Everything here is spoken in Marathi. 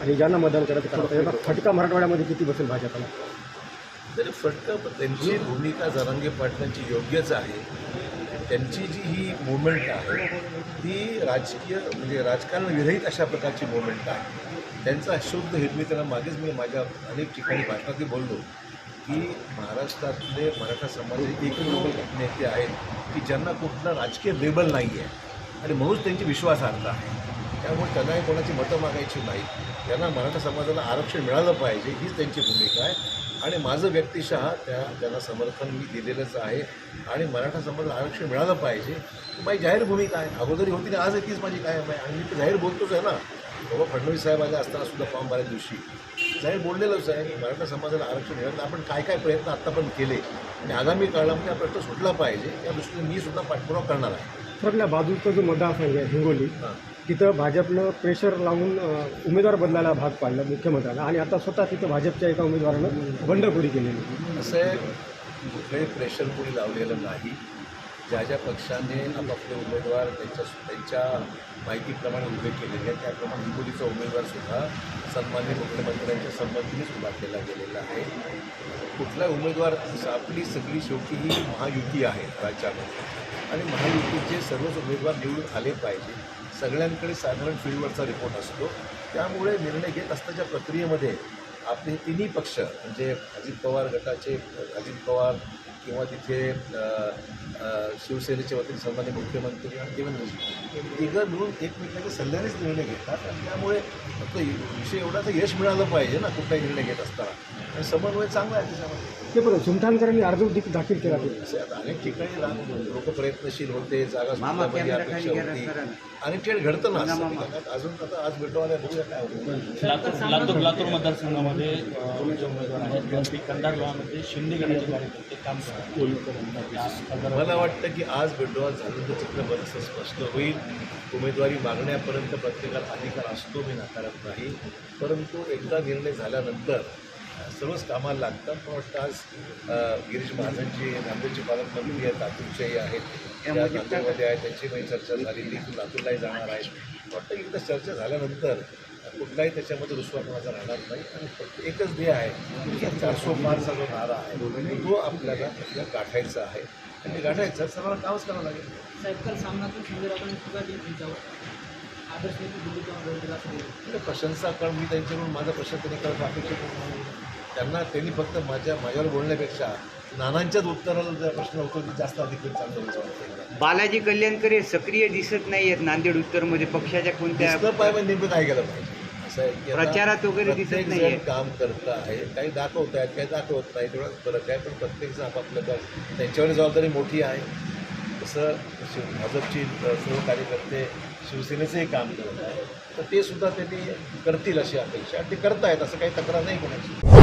आणि ज्यांना मतदान करायचं करता त्यांना फटका मराठवाड्यामध्ये किती बसेल भाजपला? तरी फटकं त्यांची भूमिका जरांगे पाटलांची योग्यच आहे. त्यांची जी ही मुवमेंट आहे ती राजकीय म्हणजे राजकारण विरहित अशा प्रकारची मुवमेंट आहे. त्यांचा शुद्ध हेतू मी त्यांना मागेच मी माझ्या अनेक ठिकाणी भाषणातही बोललो की महाराष्ट्रातले मराठा समाजाचे एकमेव नेते आहेत की ज्यांना कुठला राजकीय लेबल नाही आहे आणि म्हणूनच त्यांची विश्वासार्हता आहे. त्यामुळे त्यांनाही कोणाची मतं मागायची नाही. त्यांना मराठा समाजाला आरक्षण मिळालं पाहिजे हीच त्यांची भूमिका आहे. आणि माझं व्यक्तिशः त्या त्यांना समर्थन मी दिलेलंच आहे. आणि मराठा समाजाला आरक्षण मिळालं पाहिजे माझी जाहीर भूमिका आहे. अगोदरी होती आणि आज तीच माझी कायम आहे. आणि मी तर जाहीर बोलतोच आहे ना. बाबा फडणवीस साहेब आले असताना सुद्धा फॉर्म भरायच्या दिवशी. जाहीर बोललेलंच आहे की मराठा समाजाला आरक्षण मिळालं आपण काय काय प्रयत्न आत्तापर्यंत केले. आणि आगामी काळामध्ये हा प्रश्न सुटला पाहिजे या दृष्टीने मी सुद्धा पाठपुरावा करणार आहे. आपल्या बाजूचा जो मतदारसंघ आहे हिंगोली हां. तिथं भाजपनं प्रेशर लावून उमेदवार बदलायला भाग पाडला मुख्यमंत्र्यांना. आणि आता स्वतः तिथं भाजपच्या एका उमेदवारानं बंडखोरी केलेली. असं आहे कुठलंही प्रेशर कोणी लावलेलं नाही. ज्या ज्या पक्षाने आपापले उमेदवार त्यांच्या त्यांच्या माहितीप्रमाणे उभे केलेले आहेत त्याप्रमाणे हिंगोलीचा उमेदवारसुद्धा सन्मान्य मुख्यमंत्र्यांच्या संमतीनेच उभा केला गेलेला आहे. कुठला उमेदवार आपली सगळी शेवटी ही महायुती आहे राज्यामध्ये. आणि महायुतीचे सर्वच उमेदवार निवडून आले पाहिजे सगळ्यांकडे साधारण फील्डवरचा रिपोर्ट असतो. त्यामुळे निर्णय घेत असताच्या प्रक्रियेमध्ये आपले तिन्ही पक्ष म्हणजे अजित पवार गटाचे अजित पवार किंवा तिथे शिवसेनेच्या वतीने सन्मान्य मुख्यमंत्री आणि देवेंद्रजी तिघं मिळून एकमेकांच्या सल्ल्यानेच निर्णय घेतात आणि त्यामुळे फक्त विषय एवढा तर यश मिळालं पाहिजे ना कुठलाही निर्णय घेत असताना. आणि समन्वय चांगला आहे त्याच्यामध्ये. ते पण सुमठाणकरांनी अर्ज दाखल केला असे आता अनेक ठिकाणी लोक प्रयत्नशील होते जागा होती. अनेक ठिकाणी घडतं ना अजून आता आज भेटू आल्या बघूया काय होतं. लातूर लातूर लातूर मतदारसंघामध्ये. जे उमेदवार आहेत. त्यापैकी कंधार गावामध्ये शिंदे गटाचे कार्यकर्ते काम करतात. मला वाटतं की आज बेडोळा झालं तर चित्र बरंचसं स्पष्ट होईल. उमेदवारी मागण्यापर्यंत प्रत्येकाला अधिकार असतो मी नाकारत नाही परंतु एकदा निर्णय झाल्यानंतर सर्वच कामाला लागतात. पण वाटतं आज गिरीश महाजनजी नांदेडचे पालकमंत्री आहेत लातूरचेही आहेत. त्या नांदेडमध्ये आहेत. त्यांची काही चर्चा झालेली ती लातूरलाही जाणार आहे वाटतं की एकदा चर्चा झाल्यानंतर कुठलाही त्याच्यामध्ये रुसवापणाचा राहणार नाही. आणि फक्त एकच ध्येय आहे की चारशे पारचा जो नारा आहे तो आपल्याला आपल्याला गाठायचा आहे. आणि ते गाठायचं सर्वांना कामच करावं लागेल. साहेब काल सामनातून तुका दिली त्यांच्यावर आदर्श. म्हणजे प्रशंसा कारण मी त्यांच्याकडून माझा प्रश्न त्यांनी करत अपेक्षित नाही. त्यांना त्यांनी फक्त माझ्या माझ्यावर बोलण्यापेक्षा नानांच्याच उत्तराला जर प्रश्न होतो की जास्त अधिक चांगलं बालाजी कल्याणकर हे सक्रिय दिसत नाही आहेत नांदेड उत्तरमध्ये. पक्षाच्या कोणत्या पाहिजे नेमकं काय केलं पाहिजे. असं आहे की प्रचारात वगैरे दिसत प्रत्येक नाहीये. जण काम करत आहे. काही दाखवत आहेत काही दाखवत नाही तेवढाच फरक आहे पण प्रत्येकजण आपापलं काम त्यांच्यावर जबाबदारी मोठी आहे. तसं शिव भाजपची अ, सर्व कार्यकर्ते शिवसेनेचंही काम करत आहे तर ते सुद्धा त्यांनी करतील अशी अपेक्षा. ते करतायत असं काही तक्रार नाही कोणाची.